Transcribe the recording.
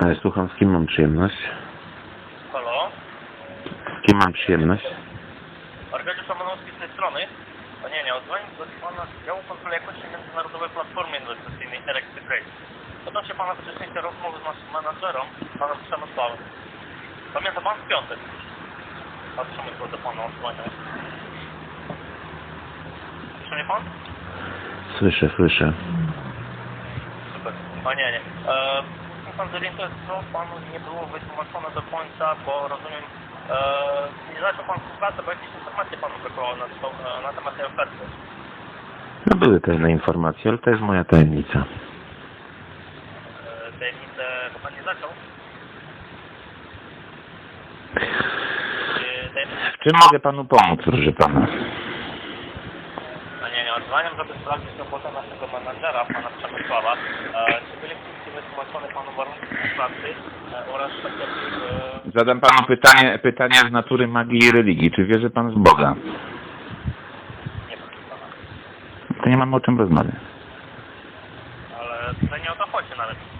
Słucham, z kim mam przyjemność? Halo? Z kim mam przyjemność? Arkadiusz Szamanowski z tej strony. Panie nie, odzwonił do Pana z działu kontroli jakości Międzynarodowej Platformy Inwestycyjnej Electric Race. Się Pana wcześniejsze rozmowy z naszym menadżerem, Panem Przemysławem. Pamięta Pan w piątek? A Przemysław do Pana odzwonił. Słyszy mnie Pan? Słyszę, słyszę. Super. Panie nie. E, Muszę Pan zorientować, co Panu nie było wytłumaczone do końca, bo rozumiem, e, nie zaczął Pan współpracę, bo jakieś informacje Panu brakowało na, e, na temat tej oferty. No były pewne informacje, ale to jest moja tajemnica. E, tajemnicę, bo Pan nie zaczął. Tajemnicę, W czym mogę panu pomóc, proszę pana? a nie, nie, odzwaniam, żeby sprawdzić robotę naszego menadżera, Pana Przemysława panu pracy e, oraz. Tak e, Zadam panu pytanie, pytanie z natury magii i religii. Czy wierzy pan w Boga? Nie proszę pana. To nie mamy o czym rozmawiać. Ale tutaj nie o to chodzi nawet.